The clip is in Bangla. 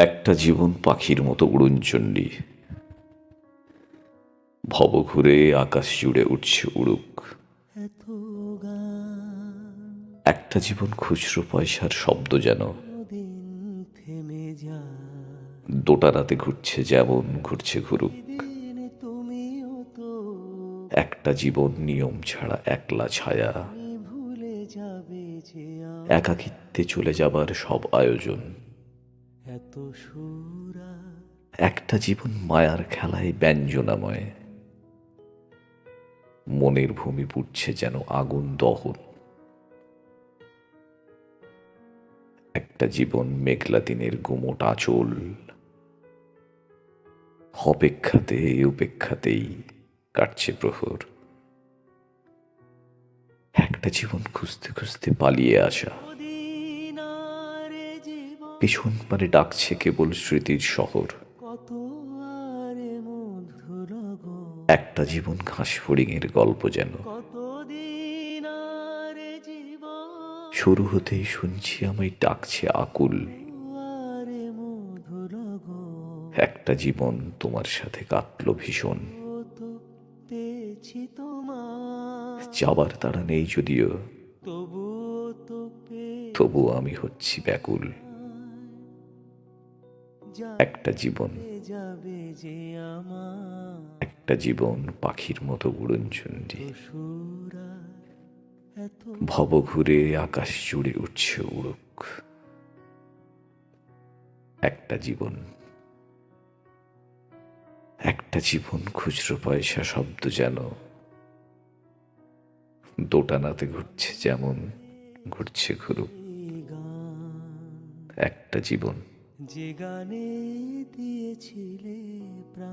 একটা জীবন পাখির মতো উড়নচণ্ডী ভব ঘুরে আকাশ জুড়ে উঠছে উড়ুক। একটা জীবন খুচরো পয়সার শব্দ যেন। দোটানাতে ঘুরছে যেমন ঘুরছে ঘুরুক। একটা জীবন নিয়ম ছাড়া একলা ছায়া। ভুলে যাবে একাকিত্বে চলে যাবার সব আয়োজন। একটা জীবন মায়ার খেলায় ব্যঞ্জনাময়। মনের ভূমি পুড়ছে যেন আগুন দহন। একটা জীবন মেঘলা দিনের গুমোট আঁচল। অপেক্ষাতে, উপেক্ষাতেই কাটছে প্রহর। একটা জীবন খুঁজতে খুঁজতে পালিয়ে আসা। পিছন মানে ডাকছে কেবল স্মৃতির শহর। একটা জীবন ঘাস ফড়িংয়ের গল্প যেন। শুরু হতেই শুনছি আমায় ডাকছে আকুল। একটা জীবন তোমার সাথে কাটলো ভীষণ। যাবার তারা নেই যদিও তবু আমি হচ্ছি ব্যাকুল। একটা জীবন একটা জীবন পাখির মতো উড়নচণ্ডী ভব ঘুরে আকাশ জুড়ে উঠছে উড়ুক। একটা জীবন একটা জীবন খুচরো পয়সা শব্দ যেন দোটানাতে ঘুরছে যেমন ঘুরছে ঘুরুক। একটা জীবন যে গানে দিয়েছিলে প্রাণ